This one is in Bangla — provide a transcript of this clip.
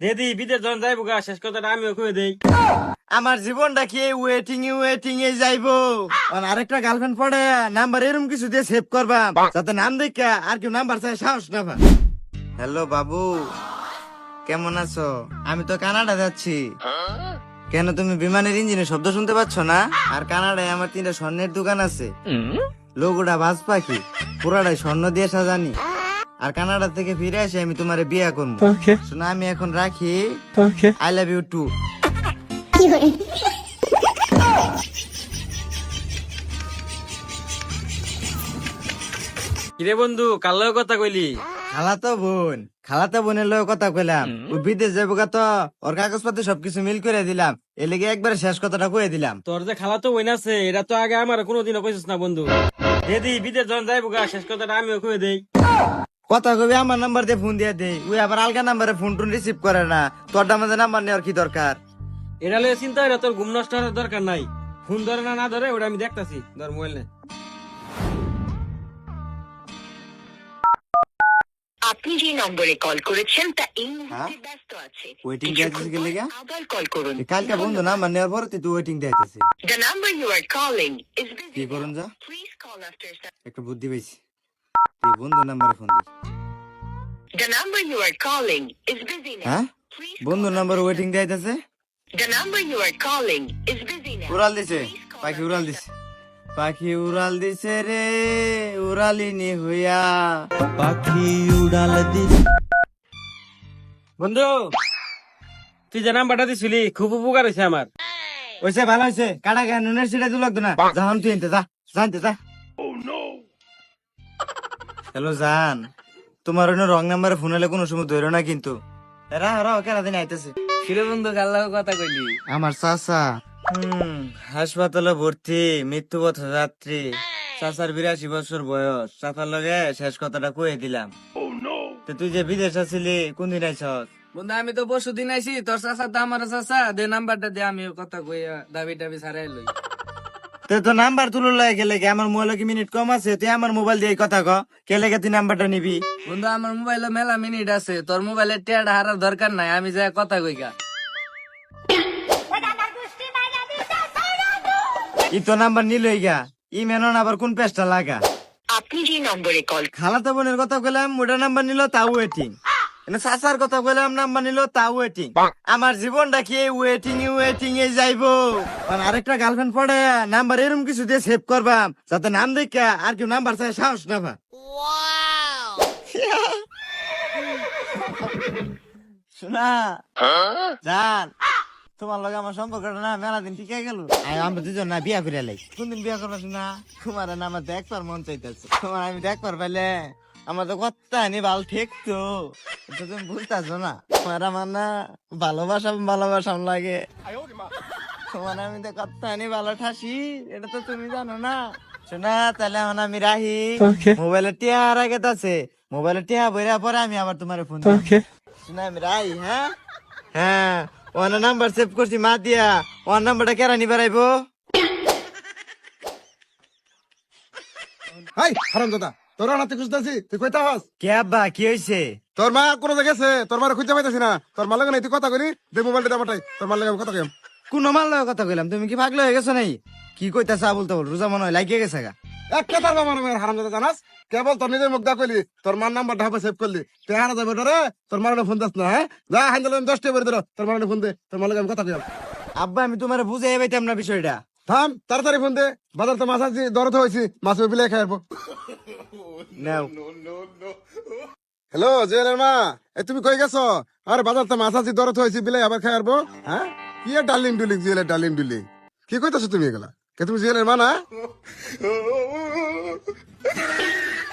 দিদি বিদেশ যখন যাইবো গা শেষ কথাটা আমিও কয়ে দেই। আমার জীবনটা কি ওয়েটিং এ ওয়েটিং এ যাইবো? আর আরেকটা গার্লফ্রেন্ড পড়ে নাম্বার এরকম কিছু দিয়ে সেভ করবা যাতে নাম দেখা আর কেউ নাম্বার চাই সাহস না হ্যালো বাবু। কেমন আছো? আমি তো কানাডা যাচ্ছি। কেন তুমি বিমানের ইঞ্জিনের শব্দ শুনতে পাচ্ছ না? আর কানাডায় আমার তিনটা স্বর্ণের দোকান আছে। লোগোটা বাজ পাখি পুরাটাই স্বর্ণ দিয়ে সাজানি। আর কানাডা থেকে ফিরে আসে আমি তোমার বিয়ে করব। শোনা আমি এখন রাখি। আই লাভ ইউ টু কিরে বন্ধু কাল কথা কইলি? খালাতো বোন খালাতো বোনের লগে কথা কইলাম। ও বিদেশ যাব গা তো ওর কাগজপাতি সবকিছু মিল করে দিলাম। এ লেগে একবারে শেষ কথাটা কয়ে দিলাম। তোর যে খালা তো বইন আছে এটা তো আগে আমার কোনোদিনও কইছিস না বন্ধু। দিদি বিদেশ যখন যাইবো গা শেষ কথাটা আমিও কয়ে দেই। কথা কবি আমার নাম্বার দিয়ে ফোন দিয়ে দে ওই আবার আলগা নাম্বারে ফোন টোন রিসিভ করে না। তোর আমাদের নাম্বার নেওয়ার কি দরকার? এটা লয়ে চিন্তা তোর ঘুম নষ্ট হওয়ার দরকার নাই। ফোন ধরে না না ধরে ওটা আমি দেখতাছি। ধর মোবাইল নে। আপনি যে নম্বরে কল করেছেন তা এই হ্যাঁ? মুহূর্তে ব্যস্ত আছে। আবার কল করুন। কালকে বন্ধু নাম্বার নেওয়ার পরে তুই ওয়েটিং দিতেছি The number you are calling is কি করুন যা? Please call after some. একটা বুদ্ধি তুই বন্ধু নাম্বারে ফোন দিস। The number you are calling is busy now. হ্যাঁ? Please নাম্বার ওয়েটিং দিতেছে some- The number you are calling is busy now. উড়াল দিছে পাখি উড়াল দিছে। পাখি উড়াল দিছে রে উড়ালিনি হইয়া। পাখি উড়াল বন্ধু তুই যে নাম নাম্বারটা দিছিলি খুব উপকার হয়েছে আমার। ওইসে ভালো হয়েছে কাটা গায়ে নুনের সিটা লাগতো না। জাহান তুই এনতে যা জানতে যা। হ্যালো জান তোমার ওই রং নাম্বারে ফোন হলে কোনো সময় ধরো না কিন্তু। রা রা কেনা দিন আইতেছে। কিরে বন্ধু কাল লগে কথা কইলি? আমার চাচা। হুম হাসপাতালে ভর্তি মৃত্যুপথ যাত্রী। চাচার বিরাশি বছর বয়স। চাচার লগে শেষ কথাটা কয়ে দিলাম। তো তুই যে বিদেশ আছিলি কোন দিন আইসস বন্ধু আমি তো পরশু দিন আইছি তোর চাচা তো আমার চাচা। দে নাম্বারটা দে আমি কথা কই দাবি টাবি সারাই লই। তুই তো নাম্বার তুলো লাগে গেলে কি আমার মোবাইলে কি মিনিট কম আছে? তুই আমার মোবাইল দিয়ে কথা ক। কে লেগে তুই নাম্বারটা নিবি? বন্ধু আমার মোবাইলে মেলা মিনিট আছে। তোর মোবাইলে টেয়ার হারার দরকার নাই। আমি যাই কথা কই গা। ই তো নাম্বার নিলই গা। ই মেনন আবার কোন পেজটা লাগা? আপনি যে নম্বরে কল খালাতো বোনের কথা কইলাম ওটা নাম্বার নিল তাও ওয়েটিং চাচার কথা কইলাম নাম্বার নিল তাও ওয়েটিং আমার জীবনটা কি ওয়েটিং এ ওয়েটিং এ যাইবো। আরেকটা গার্লফ্রেন্ড পড়ে নাম্বার এরকম কিছু দিয়ে সেভ করবাম যাতে নাম দেখা আর কেউ নাম্বার চাই সাহস না শোনা জান তোমার লগে আমার সম্পর্কটা না মেলা দিন ঠিক গেল। আমরা দুজন না বিয়া করে লাই। কোনদিন বিয়া করবা শোনা? তোমার না আমার দেখবার মন চাইতেছে। তোমার আমি দেখবার পাইলে আমার তো কথা নি ভালো ঠিক তো। তুমি বুঝতেছো না? তোমার আমার না ভালোবাসা ভালোবাসা লাগে। তোমার আমি তো কথা নি ভালো ঠাসি। এটা তো তুমি জানো না। শোনা তাহলে এখন আমি রাহি। মোবাইলে টিয়া আগে আছে মোবাইলে টিয়া বইরা পরে আমি আবার তোমার ফোন শোনা আমি রাহি হ্যাঁ? হ্যাঁ। ওর নাম্বার সেভ করছি মা দিয়া। ওর নাম্বারটা কেরা নিবার আইবো হাই হারাম দাদা তোর হাতে খুঁজতেছি তুই কইতা হস কে আব্বা কি হয়েছে তোর মা কোন জায়গায় গেছে তোর মারে খুঁজতে পাইতাছি না। তোর মা লাগে তুই কথা করি দে মোবাইলটা পাঠাই তোর মা লাগে কথা কইম। কোন মাল লগে কথা কইলাম তুমি কি পাগল হয়ে গেছো নাই কি কইতাছ আবুল তাবুল রোজা মনে হয় লাগিয়ে গেছে গা। একটা তার বাবা নামের হারাম দাদা জানাস? কেবল তোর নিজের মুখ দা কইলি তোর মার নাম্বার ঢাপা সেভ করলি। তুই হারা যাবে রে তোর মার ফোন দাস না হ্যাঁ? যা হান্দাল দশটা করে দিল তোর মার ফোন দে তোর মা লাগে আমি কথা কইম। আব্বা আমি তোমার বুঝাই পাইতাম না বিষয়টা। থাম তাড়াতাড়ি ফোন দে। বাজার তো মাছ আনছি দরদ হয়েছি মাছ বিলে খাইবো নাও হ্যালো জেলের মা। এ তুমি কই গেছো? আরে বাজার তো মাছ আনছি দরদ হয়েছি বিলাই আবার খাইবো হ্যাঁ? কি ডালিম ডার্লিং ডুলিং জেলের ডার্লিং ডুলিং? কি কইতাছো তুমি এগুলা? কে তুমি জেলের মা না?